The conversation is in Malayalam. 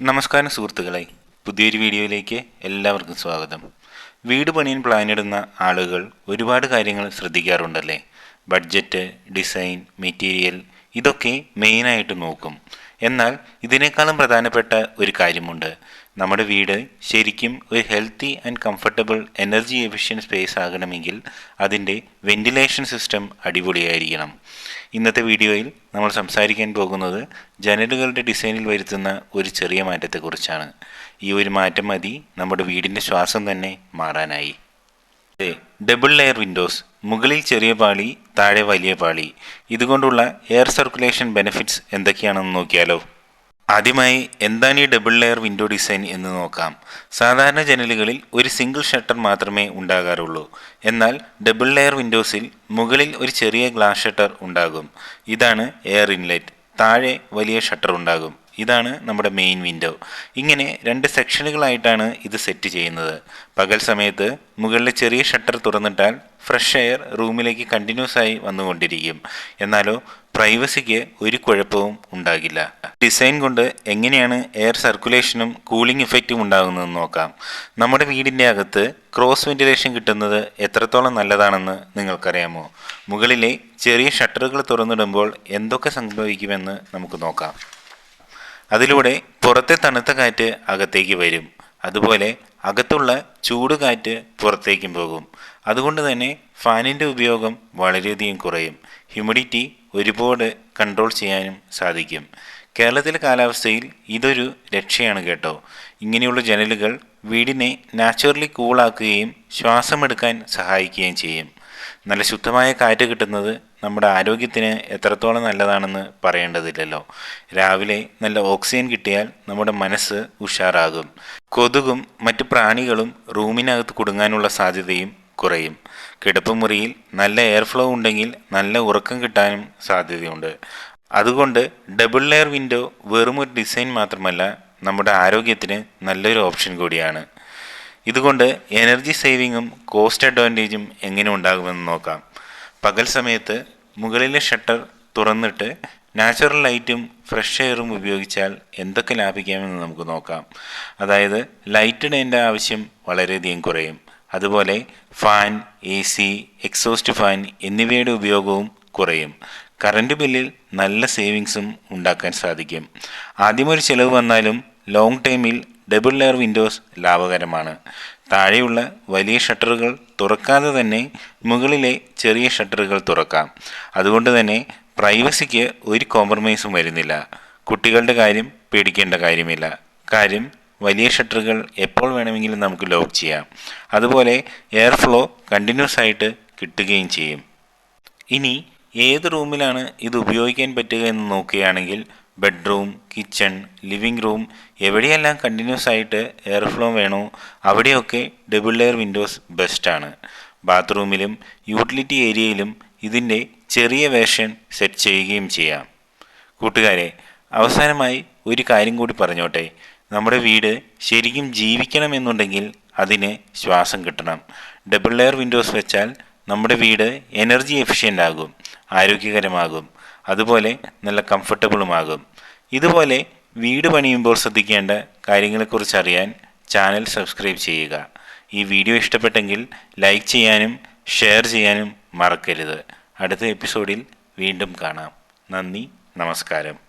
നമസ്കാരം സുഹൃത്തുക്കളെ. പുതിയൊരു വീഡിയോയിലേക്ക് എല്ലാവർക്കും സ്വാഗതം. വീട് പണിയാൻ പ്ലാൻ ഇടുന്ന ആളുകൾ ഒരുപാട് കാര്യങ്ങൾ ശ്രദ്ധിക്കാറുണ്ടല്ലേ? ബഡ്ജറ്റ് ഡിസൈൻ മെറ്റീരിയൽ ഇതൊക്കെ മെയിനായിട്ട് നോക്കും. എന്നാൽ ഇതിനേക്കാളും പ്രധാനപ്പെട്ട ഒരു കാര്യമുണ്ട്. നമ്മുടെ വീട് ശരിക്കും ഒരു healthy and comfortable energy efficient space ആകണമെങ്കിൽ അതിന്റെ വെന്റിലേഷൻ സിസ്റ്റം അടിപൊളിയായിരിക്കണം. ഇന്നത്തെ വീഡിയോയിൽ നമ്മൾ സംസാരിക്കാൻ പോകുന്നത് ജനലുകളുടെ ഡിസൈനിൽ വരുത്തുന്ന ഒരു ചെറിയ മാറ്റത്തെക്കുറിച്ചാണ്. ഈ ഒരു മാറ്റം മതി നമ്മുടെ വീടിന്റെ ശ്വാസം തന്നെ മാറാനായി. ഡബിൾ ലെയർ വിൻഡോസ് മുകളിൽ ചെറിയ പാളി താഴെ വലിയ പാളി. ഇതുകൊണ്ടുള്ള എയർ സർക്കുലേഷൻ ബെനിഫിറ്റ്സ് എന്തൊക്കെയാണെന്ന് നോക്കിയാലോ? ആദ്യമായി എന്താണ് ഈ ഡബിൾ ലെയർ വിൻഡോ ഡിസൈൻ എന്ന് നോക്കാം. സാധാരണ ജനലുകളിൽ ഒരു സിംഗിൾ ഷട്ടർ മാത്രമേ ഉണ്ടാകാറുള്ളൂ. എന്നാൽ ഡബിൾ ലെയർ വിൻഡോസിൽ മുകളിൽ ഒരു ചെറിയ ഗ്ലാസ് ഷട്ടർ ഉണ്ടാകും. ഇതാണ് എയർ ഇൻലെറ്റ് താഴെ വലിയ ഷട്ടർ ഉണ്ടാകും. ഇതാണ് നമ്മുടെ മെയിൻ വിൻഡോ ഇങ്ങനെ രണ്ട് സെക്ഷനുകളായിട്ടാണ് ഇത് സെറ്റ് ചെയ്യുന്നത്. പകൽ സമയത്ത് മുകളിലെ ചെറിയ ഷട്ടർ തുറന്നിട്ടാൽ ഫ്രഷ് എയർ റൂമിലേക്ക് കണ്ടിന്യൂസ് ആയി വന്നുകൊണ്ടിരിക്കും. എന്നാലോ പ്രൈവസിക്ക് ഒരു കുഴപ്പവും ഉണ്ടാകില്ല. ഡിസൈൻ കൊണ്ട് എങ്ങനെയാണ് എയർ സർക്കുലേഷനും കൂളിംഗ് ഇഫക്റ്റും ഉണ്ടാകുന്നതെന്ന് നോക്കാം. നമ്മുടെ വീടിന്റെ അകത്ത് ക്രോസ് വെന്റിലേഷൻ കിട്ടുന്നത് എത്രത്തോളം നല്ലതാണെന്ന് നിങ്ങൾക്കറിയാമോ? മുകളിലെ ചെറിയ ഷട്ടറുകൾ തുറന്നിടുമ്പോൾ എന്തൊക്കെ സംഭവിക്കുമെന്ന് നമുക്ക് നോക്കാം. അതിലൂടെ പുറത്തെ തണുത്ത കാറ്റ് അകത്തേക്ക് വരും. അതുപോലെ അകത്തുള്ള ചൂട് കാറ്റ് പുറത്തേക്കും പോകും. അതുകൊണ്ട് തന്നെ ഫാനിന്റെ ഉപയോഗം വളരെയധികം കുറയും. ഹ്യൂമിഡിറ്റി ഒരുപാട് കൺട്രോൾ ചെയ്യാനും സാധിക്കും. കേരളത്തിലെ കാലാവസ്ഥയിൽ ഇതൊരു രക്ഷയാണ് കേട്ടോ. ഇങ്ങനെയുള്ള ജനലുകൾ വീടിനെ നാച്ചുറലി കൂളാക്കുകയും ശ്വാസമെടുക്കാൻ സഹായിക്കുകയും ചെയ്യും. നല്ല ശുദ്ധമായ കാറ്റ് കിട്ടുന്നത് നമ്മുടെ ആരോഗ്യത്തിന് എത്രത്തോളം നല്ലതാണെന്ന് പറയേണ്ടതില്ലല്ലോ. രാവിലെ നല്ല ഓക്സിജൻ കിട്ടിയാൽ നമ്മുടെ മനസ്സ് ഉഷാറാകും. കൊതുകും മറ്റ് പ്രാണികളും റൂമിനകത്ത് കുടുങ്ങാനുള്ള സാധ്യതയും കുറയും. കിടപ്പുമുറിയിൽ നല്ല എയർ ഫ്ലോ ഉണ്ടെങ്കിൽ നല്ല ഉറക്കം കിട്ടാനും സാധ്യതയുണ്ട്. അതുകൊണ്ട് ഡബിൾ ലെയർ വിൻഡോ വെറും ഒരു ഡിസൈൻ മാത്രമല്ല നമ്മുടെ ആരോഗ്യത്തിന് നല്ലൊരു ഓപ്ഷൻ കൂടിയാണ്. ഇതുകൊണ്ട് എനർജി സേവിങ്ങും കോസ്റ്റ് അഡ്വാന്റേജും എങ്ങനെ ഉണ്ടാകുമെന്ന് നോക്കാം. പകൽ സമയത്ത് മുകളിലെ ഷട്ടർ തുറന്നിട്ട് നാച്ചുറൽ ലൈറ്റും ഫ്രഷ് എയറും ഉപയോഗിച്ചാൽ എന്തൊക്കെ ലാഭിക്കാമെന്ന് നമുക്ക് നോക്കാം. അതായത് ലൈറ്റ് ഇടേണ്ട ആവശ്യം വളരെയധികം കുറയും. അതുപോലെ fan A C exhaust fan എന്നിവയുടെ ഉപയോഗവും കുറയും. കറണ്ട് ബില്ലിൽ നല്ല സേവിങ്സും ഉണ്ടാക്കാൻ സാധിക്കും. ആദ്യമൊരു ചിലവ് വന്നാലും ലോങ് ടൈമിൽ ഡബിൾ ലെയർ വിൻഡോസ് ലാഭകരമാണ്. താഴെയുള്ള വലിയ ഷട്ടറുകൾ തുറക്കാതെ തന്നെ മുകളിലെ ചെറിയ ഷട്ടറുകൾ തുറക്കാം. അതുകൊണ്ട് തന്നെ പ്രൈവസിക്ക് ഒരു കോംപ്രമൈസും വരുന്നില്ല. കുട്ടികളുടെ കാര്യം പേടിക്കേണ്ട കാര്യമില്ല. കാര്യം വലിയ ഷട്ടറുകൾ എപ്പോൾ വേണമെങ്കിലും നമുക്ക് ലോക്ക് ചെയ്യാം. അതുപോലെ എയർ ഫ്ലോ കണ്ടിന്യൂസ് ആയിട്ട് കിട്ടുകയും ചെയ്യും. ഇനി ഏത് റൂമിലാണ് ഇത് ഉപയോഗിക്കാൻ പറ്റുക എന്ന് നോക്കുകയാണെങ്കിൽ ബെഡ്റൂം കിച്ചൺ ലിവിംഗ് റൂം എവിടെയെല്ലാം കണ്ടിന്യൂസ് ആയിട്ട് എയർ ഫ്ലോ വേണോ അവിടെയൊക്കെ ഡബിൾ ലെയർ വിൻഡോസ് ബെസ്റ്റാണ് ബാത്റൂമിലും യൂട്ടിലിറ്റി ഏരിയയിലും ഇതിന്റെ ചെറിയ വേർഷൻ സെറ്റ് ചെയ്യുകയും ചെയ്യാം. കൂട്ടുകാരെ അവസാനമായി ഒരു കാര്യം കൂടി പറഞ്ഞോട്ടെ. നമ്മുടെ വീട് ശരിക്കും ജീവിക്കണമെന്നുണ്ടെങ്കിൽ അതിന് ശ്വാസം കിട്ടണം. ഡബിൾ ലെയർ വിൻഡോസ് വെച്ചാൽ നമ്മുടെ വീട് എനർജി എഫിഷ്യന്റ് ആകും ആരോഗ്യകരമാകും. അതുപോലെ നല്ല കംഫർട്ടബിളുമാകും ഇതുപോലെ വീട് പണിയുമ്പോൾ ശ്രദ്ധിക്കേണ്ട കാര്യങ്ങളെക്കുറിച്ച് അറിയാൻ ചാനൽ സബ്സ്ക്രൈബ് ചെയ്യുക. ഈ വീഡിയോ ഇഷ്ടപ്പെട്ടെങ്കിൽ ലൈക്ക് ചെയ്യാനും ഷെയർ ചെയ്യാനും മറക്കരുത്. അടുത്ത എപ്പിസോഡിൽ വീണ്ടും കാണാം. നന്ദി നമസ്കാരം.